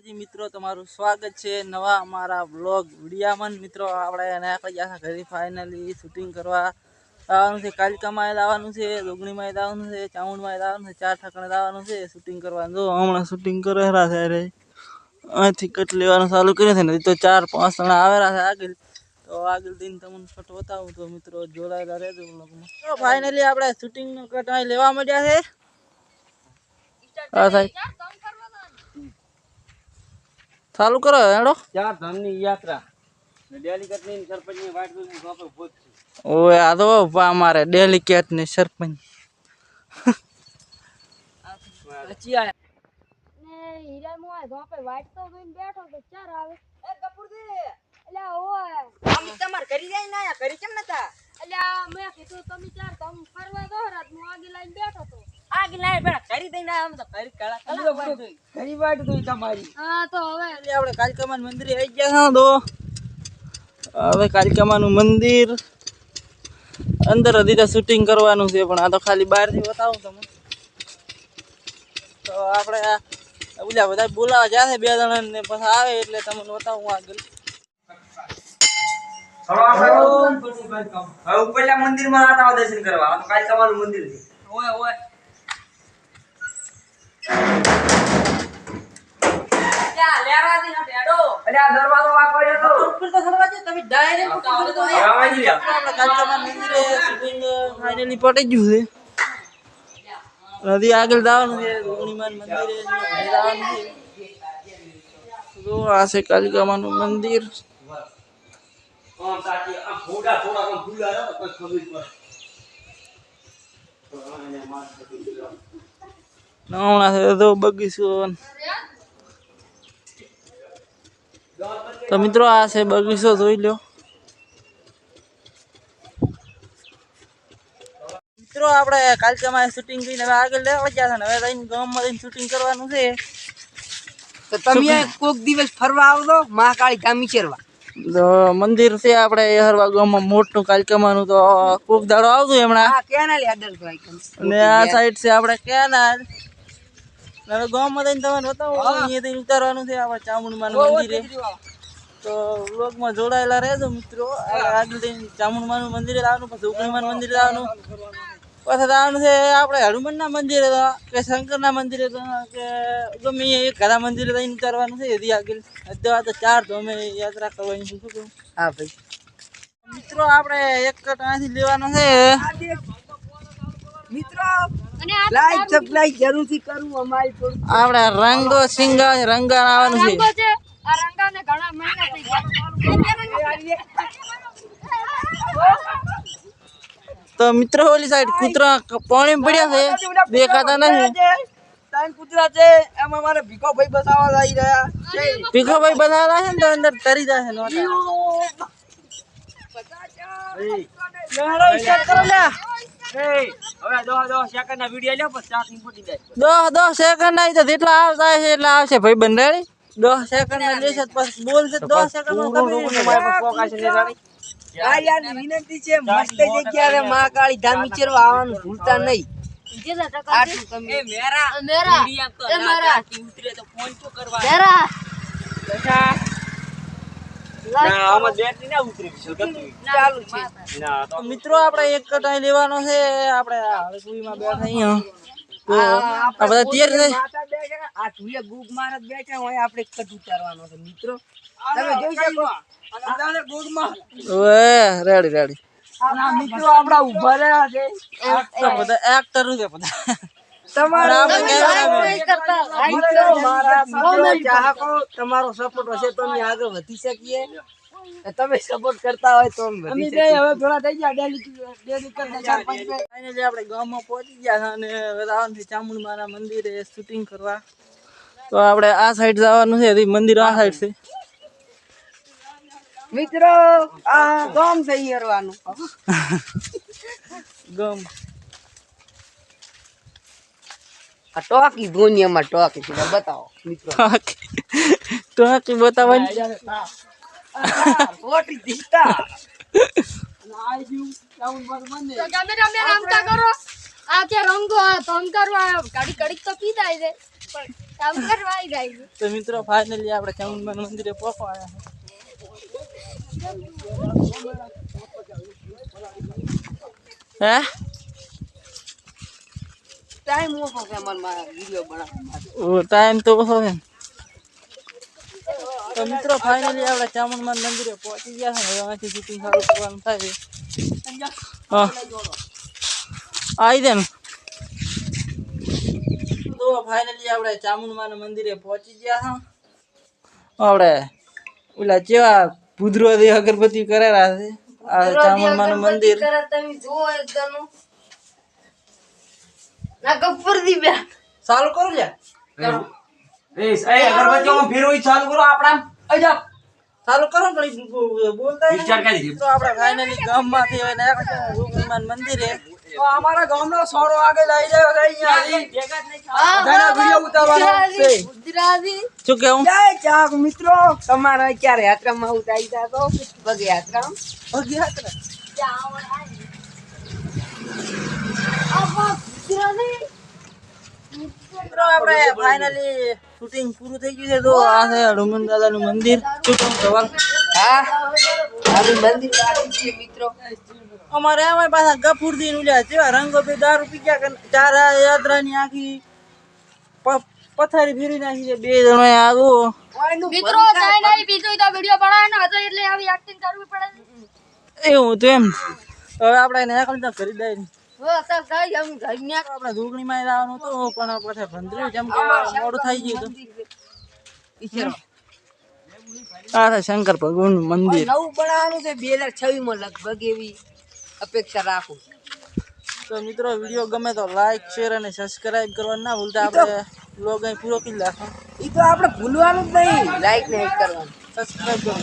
જી મિત્રો તમારું સ્વાગત છે નવા અમારા બ્લોગ વિડીયામાં. મિત્રો આપણે નાખી ગયા ઘરે ફાઇનલી શૂટિંગ કરવા આવવાનું છે. કાલિકામાં આવવાનું છે દોગણીમાં આવવાનું છે ચામુંડમાં આવવાનું છે ચાર ઠાકણે આવવાનું છે શૂટિંગ કરવાનું. જો હમણાં શૂટિંગ કરેલા છે રે અહીંથી કટ લેવાનું ચાલુ કર્યું છે ને તો ચાર પાંચ જણા આવેલા છે આગળ. તો આગળ દિન તમને ફોટો બતાવું. તો મિત્રો જોડાયેલા રહેજો બ્લોગમાં તો ફાઇનલી આપણે શૂટિંગનો કટ અહીં લેવા મળ્યા છે. હા સાહેબ. ચાલુ કરો હેડો. ચાર ધામની યાત્રા. ને ડેલીગેટની સરપંચની વાટ જોઈને ગોપે ભૂત છે. ઓય આ તો પા અમારે ડેલિકેટ ને સરપંચ. ને હીરા મોય ધોપે વાટતો જોઈને બેઠો તો ચાર આવે. એ કપૂરજી એટલે ઓય. આમ તમાર કરી જાય ના કરી કેમ નતા? એટલે આ મેં કીધું તમે ચાર તમ ફરવા દો રાત હું આગે લાઈન બેઠો તો આગે લાઈન કરી દઈને આમ તો કરી કળા ઘણી વાટ જોઈ તમારી. હા તો હવે એટલે આપણે કાલિકામાન મંદિરે આવી ગયા તો હવે કાલિકામાનું મંદિર. અંદર હજી શૂટિંગ કરવાનું છે પણ આ તો ખાલી બહારથી બતાવું તમને. તો આપણે આ ઓલા બધા બોલાવા છે બે જણા ને પછી આવે એટલે તમને બતાવું આગળ. હવે ઉપરલા મંદિરમાં આતા દર્શન કરવા આ તો કાલિકામાનું મંદિર છે. ઓય ઓય. અરે આ દરવાજો વાંકવાડ્યો તો. ઉપર તો થવા તમે ડાયરેક્ટ ઉપર તો હવે લ્યા. આપણે કાલિકામાન મંદિરે શૂટિંગ ફાઇનલી પટી ગયું છે. નદી આગળ જવાનું છે રોહિણીમાન મંદિરે જવાનું છે. તો આ છે કાલિકામાનું મંદિર. સાચી ફોડા થોડા કોઈ ખબર પડે. બગીચો. તો મિત્રો આ છે બગીચો જોઈ લો મિત્રો આપણે કાલકામાં શૂટિંગ કરીને હવે આગળ લેવા ગયા છે હવે જઈને ગામમાં જઈને શૂટિંગ કરવાનું છે. તો તમે કોક દિવસ ફરવા આવજો મહાકાળી ધામ ચેરવા તો મંદિર છે આપણે હરવા ગામમાં મોટું કાલકામાનું તો કોક દાડો આવતું હમણાં. કેનાલ અને આ સાઈડ છે આપણે કેનાલ. હવે ગામમાં જઈને તમને બતાવો અહીંયાથી ઉતારવાનું છે આપણે ચામુંડમાનું મંદિરે. તો વ્લોગમાં જોડાયેલા રહેજો મિત્રો. આગળ જઈને ચામુંડમાનું મંદિરે લાવવાનું પછી ઉકળીમાનું મંદિરે લાવવાનું. પાછા આવવાનું છે આપણે હનુમાનના મંદિરે તો કે શંકરના મંદિરે તો કે ગમે એ એક ઘણા મંદિરે જઈને ઉતારવાનું છે એથી આગળ. અત્યારે તો ચાર અમે યાત્રા કરવાની છે શું કહું? હા ભાઈ. મિત્રો આપણે એક કટ અહીંથી લેવાનો છે. મિત્રો લાઈક સબસ્ક્રાઇબ જરૂરથી કરવું અમારી થોડું આપણે રંગો સિંગા રંગા આવવાનું છે. રંગો છે આ રંગાને ઘણા મહિના થઈ તો મિત્રો ઓલી સાઈડ કૂતરા પાણી પડ્યા છે. દેખાતા નથી. ત્રણ કૂતરા છે. એમાં મારે ભીખો ભાઈ બસાવા જઈ રહ્યા છે. ભીખોભાઈ બસાવા છે ને તો અંદર તરી જશે નો લ્યો. દસ દસ સેકન્ડ આવી તો જેટલા આવતા છે એટલા આવશે. ભાઈ બંધારી દસ સેકન્ડ ના લેશે પછી બોલશે દસ સેકન્ડમાં વિનંતી છે મસ્ત જગ્યાએ મહાકાળી ધામ વિચરવા આવવાનું ભૂલતા નહીં. જેટલા ટકા આટલું મેરા. મેરા. એ મેરા. ઉતરે તો ફોન તો કરવા મેરા ના આમાં બેટરી ના ઉતરે વિશાલ ગતું ચાલુ છે ના તો મિત્રો આપણે એક કટાઈ લેવાનો છે આપણે હળકુઈમાં બેઠા અહીંયા. તો આ બધા તૈયાર છે. આ ઢુલે ગુગ મારત બેઠા હોય આપણે કટ ઉતારવાનો છે મિત્રો. તમે જોઈ શકો? ઓએ રેડી રેડી. મિત્રો આપડા ઊભા રહ્યા છે. બધા એક્ટર છે બધા. તમારો આપણે cameraman. કરતા મિત્રો મારા મિત્રો ચાહકો તમારો સપોર્ટ હશે તો અમે આગળ વધી શકીએ. તમે સપોર્ટ કરતા હોય તો અમે વધી હવે થોડા થઈ ગયા. ડેલી ડેલી કરતા ચાર પાંચ ફાઇનલી આપણે ગામમાં પહોંચી ગયા છે અને હવે જવાનું છે મંદિરે શૂટિંગ કરવા. તો આપણે આ સાઈડ જવાનું છે મંદિર આ સાઈડ છે. મિત્રો આ ગામ થઈ હરવાનું. ગમ આ ટોકી દુનિયામાં ટોકી છે બતાવો મિત્રો તો આખી બતાવવાની મોટી દિશા તો કેમેરામેન આમ કા કરો આ કે રંગો આ તો આમ કરવા ઘડી ઘડીક તો પીતા છે પણ કામ કરવા આવી જાય છે. તો મિત્રો ફાઇનલી આપણે ચામુંડમાન મંદિરે પહોંચવા આવ્યા છે હે ટાઈમ ઓછો છે અમારે મારા વીડિયો બનાવવા માટે. ઓ ટાઈમ તો ઓછો છે ને. તો મિત્રો ફાઇનલી આપણે ચામુંડમાન મંદિરે પહોંચી ગયા છે હવે અહીંથી શૂટિંગ ચાલુ કરવાનું થાય છે હા આવી દે ને તો ફાઇનલી આપણે ચામુંડમાના મંદિરે પહોંચી ગયા છે આપણે ઓલા જેવા ભૂદરોથી અગરબત્તી કરેલા છે આ ચામુંડમાનું મંદિર કરે તમે જુઓ એકદમ ના ગફ્ફર દી બે ચાલુ કરો લે? એ એ હું ફેરવી ચાલુ કરો આપણા. અજા ચાલુ કરો ને બોલતા વિચાર કરી તો આપણે ફાઇનલી ગામમાંથી હવે રૂકમણીમાન મંદિરે. તો અમારા ગામનો સોરો આગળ લઈ જાય અહીંયાથી. હા બધાના વીડિયો ઉતારવાનો છે. ગુજરાતી શું કેવું? જય ચાહક મિત્રો. તમારા ક્યારે યાત્રામાં ઉતારી તા તો પગ યાત્રા મિત્રો આપણે ફાઇનલી શૂટિંગ પૂરું થઈ ગયું છે. તો આ છે હનુમાન દાદાનું મંદિર. શું કેવું સવાલ હા? મિત્રો. અમારે અમારી પાસે ગફુરથી ઉલ્યા જેવા રંગો બે દારૂ પી ગયા ચાર યાત્રાની આખી પ- પથારી ફેરી નાખી છે. બે જણો આવો મિત્રો ચાય નહીં પીધું તો વીડિયો બનાવવાનો હતો એટલે આવી એક્ટિંગ કરવી પડે. એવું તો એમ. હવે આપણે નીકળી તો કરી દઈએ આપણે ધૂગણીમાં જવાનું હતું પણ પછી ભંધર્યું જેમ કે મોડું થઈ ગયું હતું. આ શંકર ભગવાનનું મંદિર. નવું બનાવવાનું છે બે હજાર છવ્વીસમાં લગભગ એવી અપેક્ષા રાખું. તો મિત્રો વીડિયો ગમે તો લાઈક શેર અને સબસ્ક્રાઇબ કરવાનું ના ભૂલતા. આપણે બ્લોગ અહીં પૂરો કરી નાખો એ તો આપણે ભૂલવાનું જ નહીં. લાઈક નહીં કરવાનું. સબસ્ક્રાઇબ કરો